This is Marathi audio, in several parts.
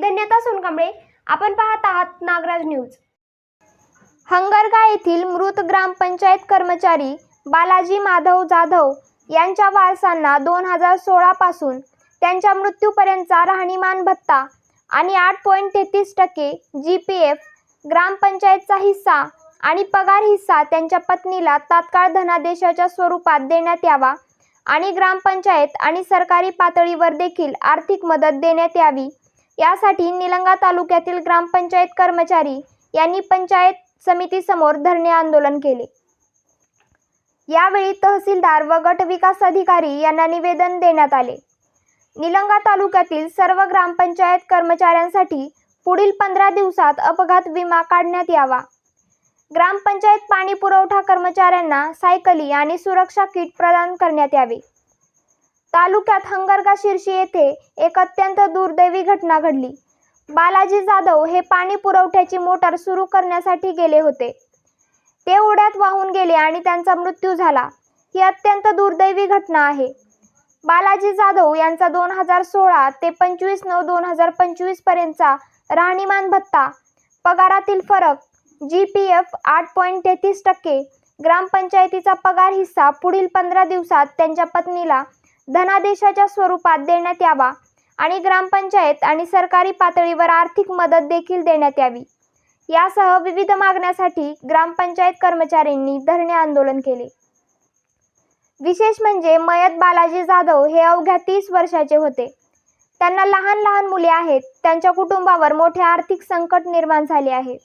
धन्यता सोनकांबळे आपण पाहत आहात नागराज न्यूज. हंगरगा येथील मृत ग्रामपंचायत कर्मचारी बालाजी माधव जाधव यांच्या वारसांना दोन हजार सोळापासून त्यांच्या मृत्यूपर्यंतचा राहणीमान भत्ता आणि आठ पॉईंट तेहतीस टक्के जी पी एफ ग्रामपंचायतचा हिस्सा आणि पगार हिस्सा त्यांच्या पत्नीला तात्काळ धनादेशाच्या स्वरूपात देण्यात यावा आणि ग्रामपंचायत आणि सरकारी पातळीवर देखील आर्थिक मदत देण्यात यावी. यासाठी निलंगा तालुक्यातील ग्रामपंचायत कर्मचारी यांनी पंचायत समितीसमोर धरणे आंदोलन केले. यावेळी तहसीलदार व गट विकास अधिकारी यांना निवेदन देण्यात आले. निलंगा तालुक्यातील सर्व ग्रामपंचायत कर्मचाऱ्यांसाठी पुढील पंधरा दिवसात अपघात विमा काढण्यात यावा. ग्रामपंचायत पाणी पुरवठा कर्मचाऱ्यांना सायकली आणि सुरक्षा किट प्रदान करण्यात यावे. तालुक्यात हंगरगा शिर्शी येथे एक अत्यंत दुर्दैवी घटना घडली. बालाजी जाधव हे पाणी पुरवठ्याची मोटार सुरू करण्यासाठी गेले होते. ते उड्यात वाहून गेले आणि त्यांचा मृत्यू झाला. ही अत्यंत दुर्दैवी घटना आहे. बालाजी जाधव यांचा दोन हजार सोळा ते पंचवीस नऊ दोन हजार पंचवीस पर्यंतचा राहणीमान भत्ता पगारातील फरक जी पी एफ आठ पॉईंट तेहतीस टक्के ग्रामपंचायतीचा पगार हिस्सा पुढील पंधरा दिवसात त्यांच्या पत्नीला धनादेशाच्या स्वरूपात देण्यात यावा आणि ग्रामपंचायत आणि सरकारी पातळीवर आर्थिक मदत देखील देण्यात यावी. यासह विविध मागण्यासाठी ग्रामपंचायत कर्मचाऱ्यांनी धरणे आंदोलन केले. विशेष म्हणजे मयत बालाजी जाधव हे अवघ्या तीस वर्षाचे होते. त्यांना लहान लहान मुले आहेत. त्यांच्या कुटुंबावर मोठे आर्थिक संकट निर्माण झाले आहे.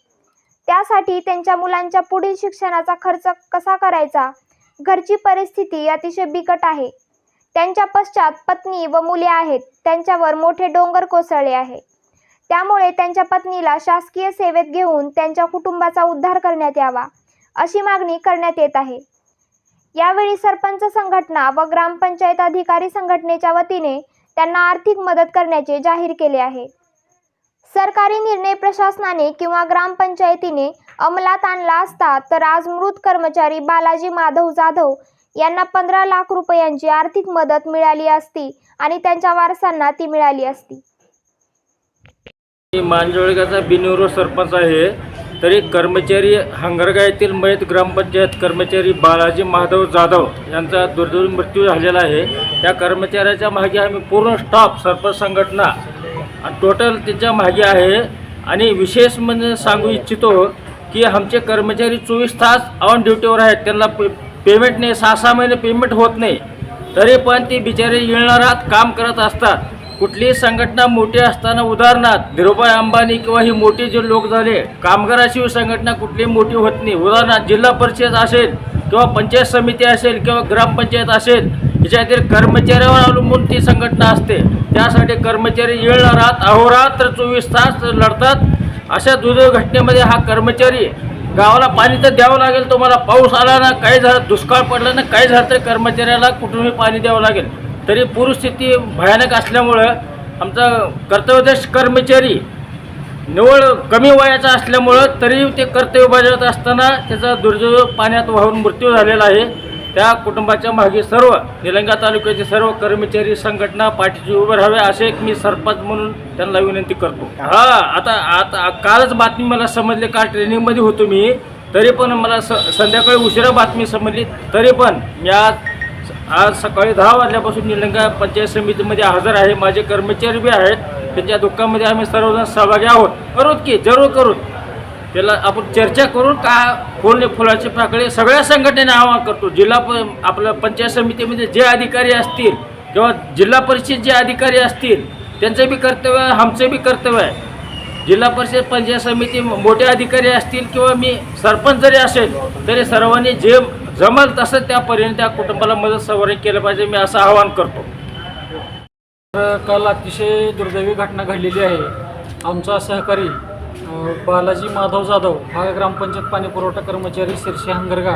त्यासाठी त्यांच्या मुलांच्या पुढील शिक्षणाचा खर्च कसा करायचा? घरची परिस्थिती अतिशय बिकट आहे. त्यांच्या पश्चात पत्नी व मुले आहेत. त्यांच्यावर मोठे डोंगर कोसळले आहे. त्यामुळे त्यांच्या पत्नीला शासकीय सेवेत घेऊन त्यांच्या कुटुंबाचा उद्धार करण्यात यावा अशी मागणी करण्यात येत आहे. यावेळी सरपंच संघटना व ग्रामपंचायत अधिकारी संघटनेच्या वतीने त्यांना आर्थिक मदत करण्याचे जाहीर केले आहे. सरकारी निर्णय प्रशासनाने किंवा ग्रामपंचायतीने अंमलात आणला असता तर आज मृत कर्मचारी बालाजी माधव जाधव यांना पंधरा लाख रुपयांची आर्थिक मदत मिळाली असती आणि त्यांच्या वारसांना ती मिळाली असती. मांजोळगाचा बिनविरोध सरपंच आहे. तरी कर्मचारी हंगरगा येथील मयत ग्रामपंचायत कर्मचारी बालाजी माधव जाधव यांचा दुर्दैवी मृत्यू झालेला आहे. त्या कर्मचाऱ्याच्या मागे आम्ही पूर्ण स्टाफ सरपंच संघटना टोटल त्यांच्या मागे आहे. आणि विशेष म्हणजे सांगू इच्छितो की आमचे कर्मचारी चोवीस तास ऑन ड्युटीवर आहेत. त्यांना पेमेंट नाही सहा सहा महिने पेमेंट होत नाही. तरी पण ती बिचारे येणारात काम करत असतात. कुठलीही संघटना मोठी असताना उदाहरणार्थ धीरूभाई अंबानी किंवा ही मोठी जे लोक झाले कामगाराशिवाय संघटना कुठलीही मोठी होत नाही. उदाहरणार्थ जिल्हा परिषद असेल किंवा पंचायत समिती असेल किंवा ग्रामपंचायत असेल याच्यातील कर्मचाऱ्यावर अवलंबून ती संघटना असते. त्यासाठी कर्मचारी येणारात अहोरात्र चोवीस तास लढतात. अशा दुर्दैव घटनेमध्ये हा कर्मचारी गावाला पाणी तर द्यावं लागेल तुम्हाला पाऊस आला ना काही झालं दुष्काळ पडला ना काही झालं तर कर्मचाऱ्याला कुठूनही पाणी द्यावं लागेल. तरी पूरस्थिती भयानक असल्यामुळं आमचा कर्तव्यदेश कर्मचारी निवड कमी वयाचा असल्यामुळं तरी ते कर्तव्य बजावत असताना त्याचा दुर्दैव पाण्यात वाहून मृत्यू झालेला आहे. त्या कुटुंबाच्या मागे सर्व निलंगा तालुक्याचे सर्व कर्मचारी संघटना पाठीशी उभे राहावे असे एक मी सरपंच म्हणून त्यांना विनंती करतो. हा आता आता कालच बातमी मला समजली काल ट्रेनिंगमध्ये होतो मी तरी पण मला स संध्याकाळी उशिरा बातमी समजली तरी पण मी आज आज सकाळी दहा वाजल्यापासून निलंगा पंचायत समितीमध्ये हजर आहे माझे कर्मचारी बी आहेत त्यांच्या दुःखामध्ये आम्ही सर्वजण सहभागी आहोत. करूत की जरूर करूत. त्याला आपण चर्चा करून का फुलने फुलाचे पाकळे सगळ्या संघटनेने आवाहन करतो. जिल्हा प आपलं पंचायत समितीमध्ये जे अधिकारी असतील किंवा जिल्हा परिषद जे अधिकारी असतील त्यांचं बी कर्तव्य आहे आमचं बी कर्तव्य आहे. जिल्हा परिषद पंचायत समिती मोठे अधिकारी असतील किंवा मी सरपंच जरी असेल तरी सर्वांनी जे जमल तसं त्यापर्यंत त्या कुटुंबाला मदत सवारी केलं पाहिजे मी असं आवाहन करतो. काल अतिशय दुर्दैवी घटना घडलेली आहे. आमचा सहकारी बालाजी माधव जाधव हा ग्रामपंचायत पाणी पुरवठा कर्मचारी शिरशी हंगरगा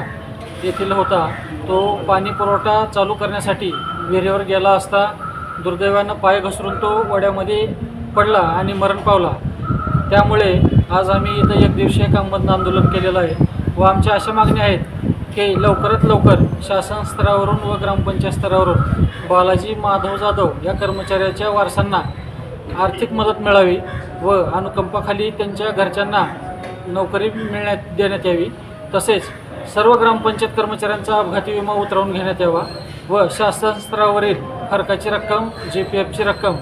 येथील होता. तो पाणी पुरवठा चालू करण्यासाठी विहिरीवर गेला असता दुर्दैवानं पाय घसरून तो वड्यामध्ये पडला आणि मरण पावला. त्यामुळे आज आम्ही इथं एक दिवसीय कामबंद आंदोलन केलेलं आहे व आमच्या अशा मागण्या आहेत की लवकरात लवकर शासन स्तरावरून व ग्रामपंचायत स्तरावरून बालाजी माधव जाधव या कर्मचाऱ्याच्या वारसांना आर्थिक मदत मिळावी. व अनुकंपाखाली त्यांच्या घरच्यांना नोकरी मिळण्यात देण्यात यावी. तसेच सर्व ग्रामपंचायत कर्मचाऱ्यांचा अपघाती विमा उतरवून घेण्यात यावा व शासन स्तरावरील फरकाची रक्कम जे पी एफची रक्कम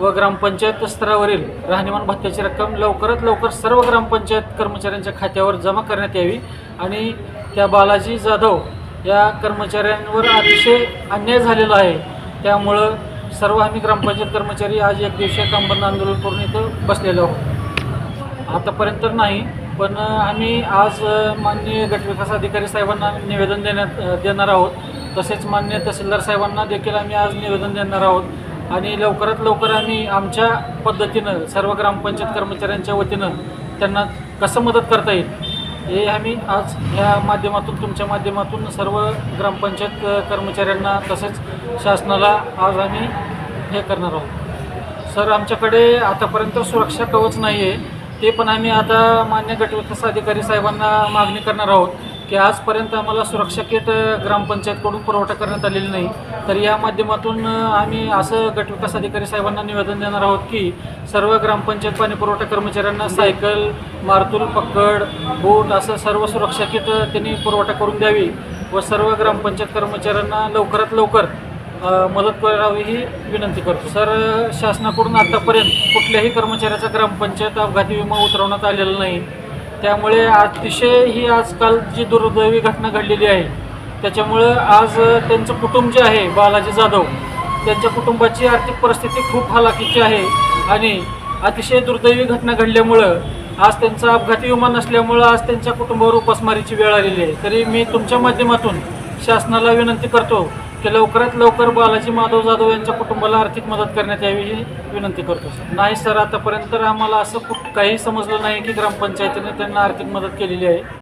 व ग्रामपंचायत स्तरावरील राहणीमान भत्त्याची रक्कम लवकरात लवकर सर्व ग्रामपंचायत कर्मचाऱ्यांच्या खात्यावर जमा करण्यात यावी आणि त्या बालाजी जाधव या कर्मचाऱ्यांवर अतिशय अन्याय झालेला आहे. त्यामुळं सर्व आम्ही ग्रामपंचायत कर्मचारी आज एक दिवशीय कामबंद आंदोलन करून इथं बसलेलो आहोत. आतापर्यंत तर नाही पण आम्ही आज माननीय गटविकास अधिकारी साहेबांना निवेदन देण्यात देणार आहोत. तसेच मान्य तहसीलदार साहेबांना देखील आम्ही आज निवेदन देणार आहोत. आणि लवकरात लवकर आम्ही आमच्या पद्धतीनं सर्व ग्रामपंचायत कर्मचाऱ्यांच्या वतीनं त्यांना कसं मदत करता येईल हे आम्ही आज ह्या माध्यमातून तुमच्या माध्यमातून सर्व ग्रामपंचायत कर्मचाऱ्यांना तसेच शासनाला आज आम्ही हे करणार आहोत. सर आमच्याकडे आतापर्यंत सुरक्षा कवच नाही आहे ते पण आम्ही आता मान्य गटविकास अधिकारी साहेबांना मागणी करणार आहोत. की आजपर्यंत आम्हाला सुरक्षा किट ग्रामपंचायतकडून पुरवठा करण्यात आलेली नाही. तर या माध्यमातून आम्ही असं गटविकास अधिकारी साहेबांना निवेदन देणार आहोत की सर्व ग्रामपंचायत पाणी पुरवठा कर्मचाऱ्यांना सायकल मारतूल पक्कड बूट असं सर्व सुरक्षा किट त्यांनी पुरवठा करून द्यावी व सर्व ग्रामपंचायत कर्मचाऱ्यांना लवकरात लवकर मदत करावी ही विनंती करतो. सर शासनाकडून आतापर्यंत कुठल्याही कर्मचाऱ्याचा ग्रामपंचायत अपघाती विमा उतरवण्यात आलेला नाही. त्यामुळे अतिशय ही आजकाल जी दुर्दैवी घटना घडलेली आहे त्याच्यामुळं आज त्यांचं कुटुंब जे आहे बालाजी जाधव त्यांच्या कुटुंबाची आर्थिक परिस्थिती खूप हालाकीची आहे आणि अतिशय दुर्दैवी घटना घडल्यामुळं आज त्यांचा अपघाती विमा नसल्यामुळं आज त्यांच्या कुटुंबावर उपासमारीची वेळ आलेली आहे. तरी मी तुमच्या माध्यमातून शासनाला विनंती करतो की लवकरात लवकर बालाजी माधव जाधव यांच्या कुटुंबाला आर्थिक मदत करण्यात यावी ही विनंती करतो सर. नाही सर आतापर्यंत तर आम्हाला असं कुठ- काही समजलं नाही की ग्रामपंचायतीने त्यांना आर्थिक मदत केलेली आहे.